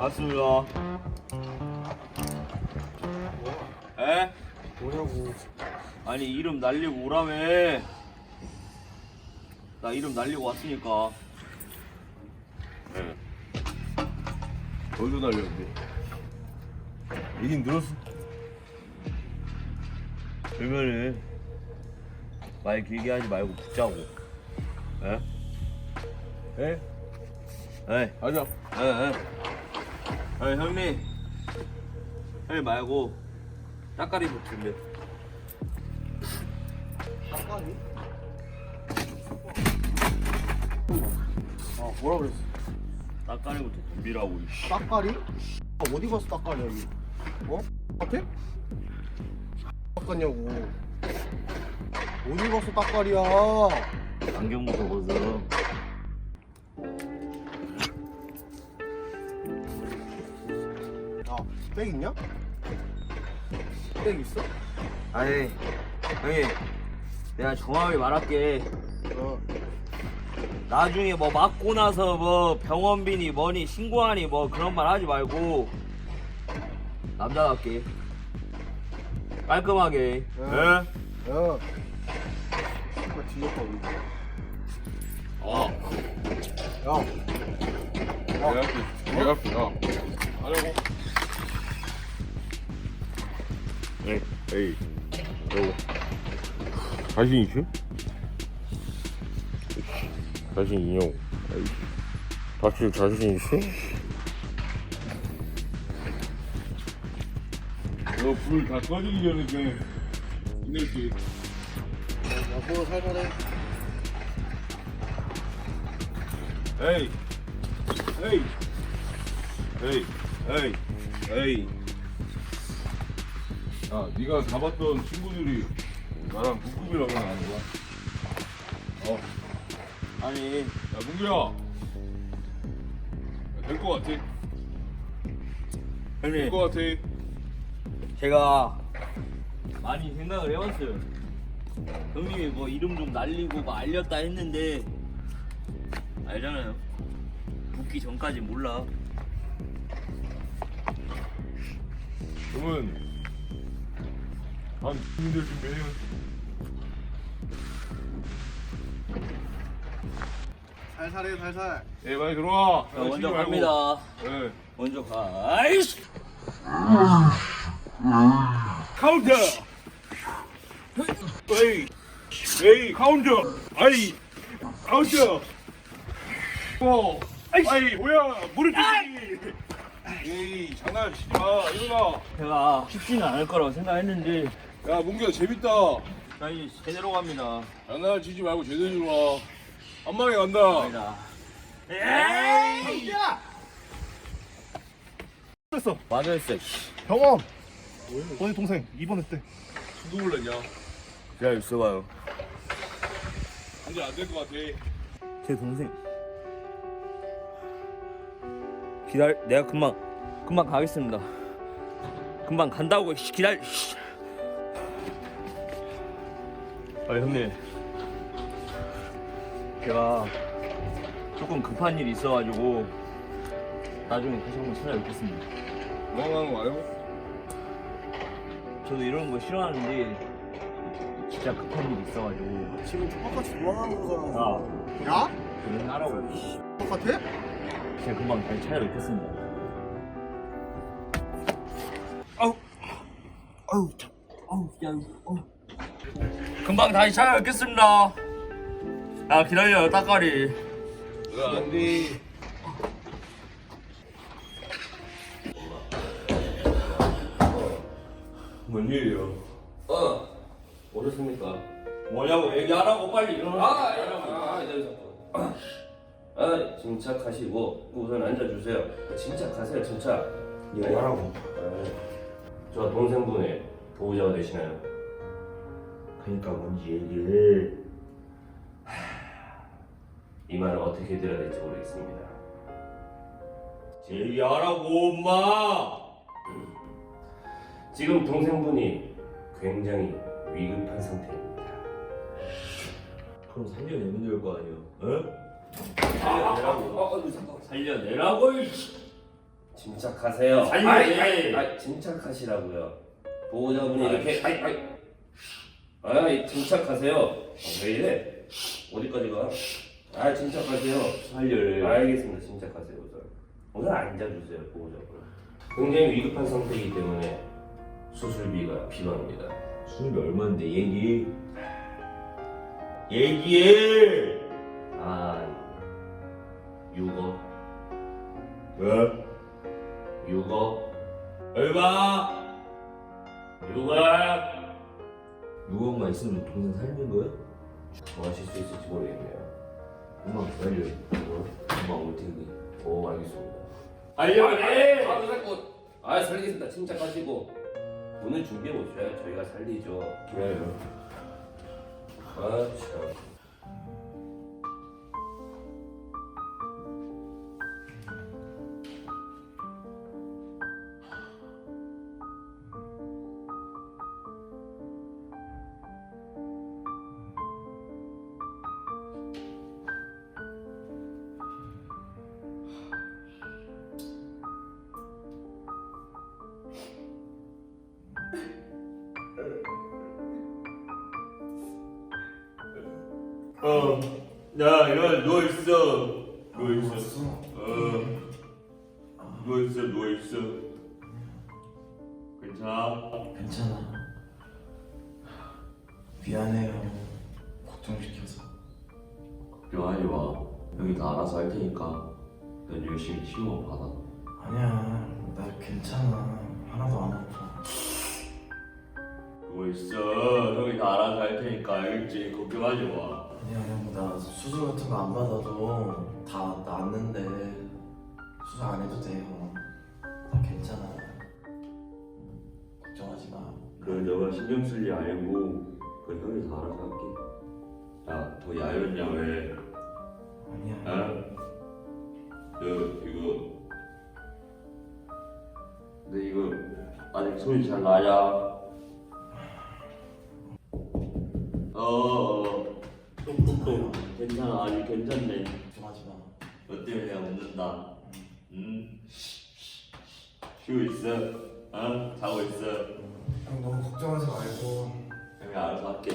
맞습니다. 에? 뭐냐고. 아니 이름 날리고 오라며. 나 이름 날리고 왔으니까. 어디서 날렸는데? 얘긴 들었어. 그러면은 말 길게 하지 말고 붙자고. 에? 에? 에? 가자. 에? 에? 아니 형님. 형님 말고 따까리 붙을래. 딱까리? 아, 뭐라 그랬어? 따까리부터 덤비라고. 이씨. 딱까리? 아, 어디 가서 딱까리야, 여기? 어? 앞에? 닦았냐고. 어디 가서 딱까리야? 안경부터 벗어. 야, 백 있냐? 백 있어? 아니 형님 내가 정확하게 말할게. 어. 나중에 뭐 맞고 나서 뭐 병원비니 뭐니 신고하니 뭐 그런 말 하지 말고 남자답게 깔끔하게 응. 예? 야. 정말 뒤졌다, 우리. 아, 야, 내가 할게. 내가 할게. 야. 하려고. 에이, 에이. 여보. 자신 있어? 자신 있냐고. 에이. 다칠 자신 있어? 너불다 꺼지기 전에 그냥 이낼게. 야, 그거 살살해. 에이, 에이, 에이, 에이, 에이. 야, 네가 가봤던 친구들이 나랑 북급이라고 하는 거야. 어, 아니 야, 문규야. 될것 같아. 될 형님 것 같아. 제가 많이 생각을 해봤어요 형님이 뭐 이름 좀 날리고 뭐 알렸다 했는데 알잖아요 붙기 전까지 몰라 그러면 한 국민들 준비해. 살살해, 살살. 예, 많이 들어와. 자, 먼저 치지 말고. 갑니다 예. 먼저 가 아이씨 카운터. 에이, 에이, 카운터. 아이, 카운터. 어, 아이, 뭐야, 무릎 찌기. 에이, 장난 치지 마, 일어나. 제가 쉽지는 않을 거라고 생각했는데 야, 문규야, 재밌다. 자 이제 제대로 갑니다 장난 치지 말고 제대로 일어나. 한 방에 간다. 갑니다 에이 야! 그랬어. 맞아 했어 씨. 병원. 너희 동생 입원했대. 누구 불렀냐? 기다려 있어봐요 이제 안 될 것 같아. 제 동생 기다려 내가 금방 금방 가겠습니다 금방 간다고 씨, 기다려 씨. 아 형님 제가 조금 급한 일이 있어가지고 나중에 다시 한번 찾아뵙겠습니다 거 아니고? 저도 이런 거 싫어하는데 진짜 급한 일이 있어가지고 지금 똑같이 도망가는 거잖아. 야 야? 그냥 하라고 씨. 똑같아? 제가 금방 다시 찾아뵙겠습니다. 아우, 아우, 참, 아우, 야, 아우. 금방 다시 찾아뵙겠습니다. 야, 기다려요, 따까리. 안 돼. 뭔 일이야? 어, 오셨습니까? 뭐냐고 얘기하라고 빨리 일어나. 아, 아, 아, 네, 잠깐. 아, 침착하시고 우선 앉아주세요. 침착하세요, 침착. 뭐라고? 아, 저 동생분의 보호자가 되시나요? 그러니까 뭔지 얘기해. 이 말을 어떻게 드려야 될지 모르겠습니다. 얘기하라고, 엄마. 지금 동생분이 굉장히 위급한 상태입니다. 그럼 살려내면 될 거 아니야? 어? 살려내라고. 살려내라고, 이씨. 침착하세요. 살려야 아이, 아이, 침착하시라고요. 보호자분이 이렇게 아이 아이 아이 침착하세요. 어, 왜 이래? 어디까지 가? 아 침착하세요. 살려래. 알겠습니다. 침착하세요 우선. 우선 앉아주세요 보호자분. 굉장히 위급한 상태이기 때문에 수술비가 필요합니다. 수입이 얼마인데 얘기 얘기해 아 6억 왜? 6억 얼마? 6억 6억만 있으면 동생 살리는 거야? 뭐 하실 수 있을지 모르겠네요. 엄마 살려 엄마 어떻게 오 알겠습니다. 알려래 바로 살고 아 살리겠습니다. 침착하시고 돈을 준비해 오셔야 저희가 살리죠. 그래요 아 참. 어, 나 이런 누워 있어. 누워 있어. 어, 누워 있어, 누워 있어. 괜찮아? 괜찮아. 미안해요. 걱정시켜서. 걱정하지 마. 여기 다 알아서 할 테니까 넌 열심히 치료만 받아. 아니야. 나 괜찮아. 하나도 안 아파. 누워 있어. 형이 다 알아서 할 테니까 알겠지? 걱정하지 마. 아니야 형. 나 수술 같은 거 안 받아도 다 낫는데 수술 안 해도 돼요. 나 괜찮아. 걱정하지 마. 그럼 너가 신경 쓸일 아니고 그 형이 다 알아서 할게. 야, 더 야였냐 왜? 아니야. 어? 너 이거 너 이거 아직 소리 잘 나냐? 어, 어. 똥똥똥 괜찮아 아직 괜찮네. 걱정하지 마. 너 때문에 내가 웃는다. 응? 쉬고 있어? 어? 자고 있어? 형 너무 걱정하지 말고. 형이 알아서 할게